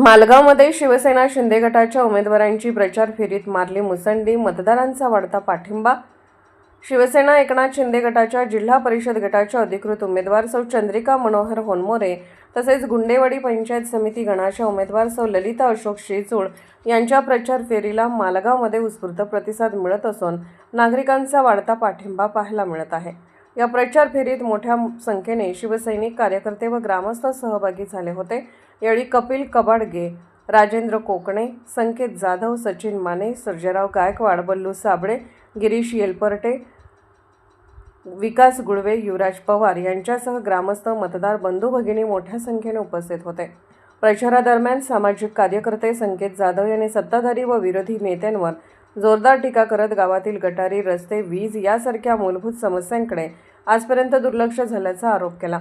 मालगावमध्ये शिवसेना शिंदे गटाच्या उमेदवारांची प्रचार फेरीत मारली मुसंडी मतदारांचा वाढता पाठिंबा. शिवसेना एकनाथ शिंदे गटाच्या जिल्हा परिषद गटाच्या अधिकृत उमेदवार सौ चंद्रिका मनोहर होनमोरे तसेच गुंडेवाडी पंचायत समिती गणाच्या उमेदवार सौ ललिता अशोक शेजूळ यांच्या प्रचार फेरीला मालगावमध्ये उत्स्फूर्त प्रतिसाद मिळत असून नागरिकांचा वाढता पाठिंबा पाहायला मिळत आहे. या प्रचार फेरीत मोठ्या संख्येने शिवसैनिक कार्यकर्ते व ग्रामस्थ सहभागी झाले होते. यावेळी कपिल कबाडगे राजेंद्र कोकणे संकेत जाधव सचिन माने सर्जेराव गायकवाड बल्लू साबळे गिरीश येलपर्टे विकास गुळवे युवराज पवार यांच्यासह ग्रामस्थ मतदार बंधू भगिनी मोठ्या संख्येने उपस्थित होते. प्रचारादरम्यान सामाजिक कार्यकर्ते संकेत जाधव यांनी सत्ताधारी व विरोधी नेत्यांवर जोरदार टीका करत गावातील गटारी रस्ते वीज यासारख्या मूलभूत समस्यांकडे आजपर्यंत दुर्लक्ष झाल्याचा आरोप केला.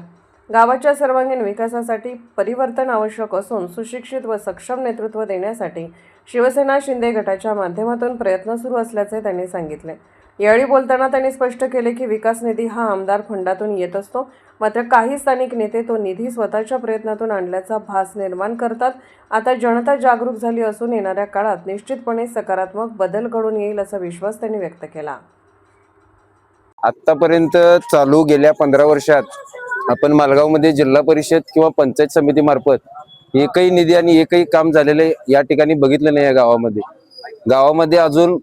गावाच्या सर्वांगीण विकासासाठी परिवर्तन आवश्यक असून सुशिक्षित व सक्षम नेतृत्व देण्यासाठी शिवसेना शिंदे गटाच्या माध्यमातून प्रयत्न सुरू असल्याचे त्यांनी सांगितले. यावेळी बोलताना त्यांनी स्पष्ट केले की विकास निधी हा आमदार फंडातून येत असतो. मात्र काही स्थानिक नेते तो निधी स्वतःच्या प्रयत्नातून आणल्याचा भास निर्माण करतात. आता जनता जागरूक झाली असून येणाऱ्या काळात निश्चितपणे सकारात्मक बदल घडून येईल असा विश्वास त्यांनी व्यक्त केला. आतापर्यंत चालू गेल्या पंधरा वर्षात आपण मालगावमध्ये जिल्हा परिषद किंवा पंचायत समिती मार्फत एकही निधी आणि एकही काम झालेले या ठिकाणी बघितलं नाही या गावामध्ये. गावामध्ये अजून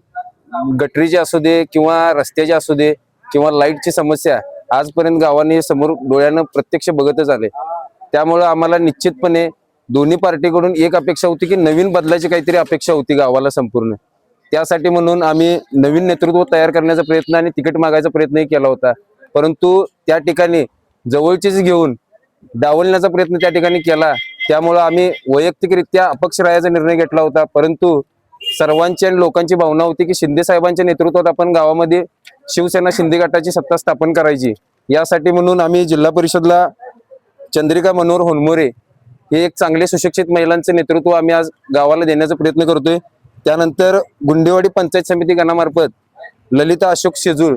गटरीचे असू दे किंवा रस्त्याचे असू दे किंवा लाईटची समस्या आजपर्यंत गावाने समोर डोळ्यानं प्रत्यक्ष बघतच आले. त्यामुळं आम्हाला निश्चितपणे दोन्ही पार्टीकडून एक अपेक्षा होती की नवीन बदलाची काहीतरी अपेक्षा होती गावाला संपूर्ण. त्यासाठी म्हणून आम्ही नवीन नेतृत्व तयार करण्याचा प्रयत्न आणि तिकीट मागायचा प्रयत्नही केला होता. परंतु त्या ठिकाणी जवळचीच घेऊन डावलण्याचा प्रयत्न त्या ठिकाणी केला. त्यामुळं आम्ही वैयक्तिकरित्या अपक्ष राहायचा निर्णय घेतला होता. परंतु सर्वांची आणि लोकांची भावना होती की शिंदे साहेबांच्या नेतृत्वात आपण गावामध्ये शिवसेना शिंदे गटाची सत्ता स्थापन करायची. यासाठी म्हणून आम्ही जिल्हा परिषदला चंद्रिका मनोहर होनमोरे हे एक चांगले सुशिक्षित महिलांचे नेतृत्व आम्ही आज गावाला देण्याचा प्रयत्न करतोय. त्यानंतर गुंडेवाडी पंचायत समिती गणामार्फत ललिता अशोक शेजूळ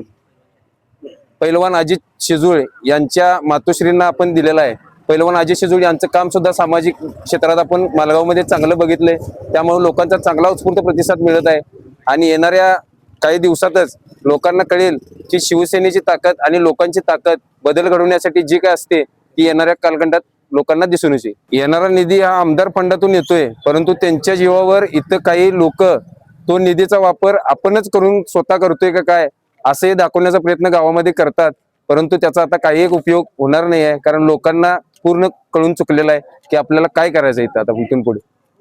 पैलवान अजित शेजूळ यांच्या मातोश्रींना आपण दिलेला आहे. पहिलवान अजय शेजूळ यांचं काम सुद्धा सामाजिक क्षेत्रात आपण मालगावमध्ये चांगलं बघितलंय. त्यामुळे लोकांचा चांगला उत्स्फूर्त प्रतिसाद मिळत आहे. आणि येणाऱ्या काही दिवसातच लोकांना कळेल की शिवसेनेची ताकद आणि लोकांची ताकद बदल घडवण्यासाठी जी काय असते ती येणाऱ्या कालखंडात लोकांना दिसून येते. येणारा निधी हा आमदार फंडातून येतोय परंतु त्यांच्या जीवावर इथं काही लोक तो निधीचा वापर आपणच करून स्वतः करतोय का काय असंही दाखवण्याचा प्रयत्न गावामध्ये करतात. परंतु त्याचा आता काही एक उपयोग होणार नाही आहे कारण लोकांना पूर्ण कळून चुकलेला आहे की आपल्याला काय करायचं इथं आता इथून पुढे?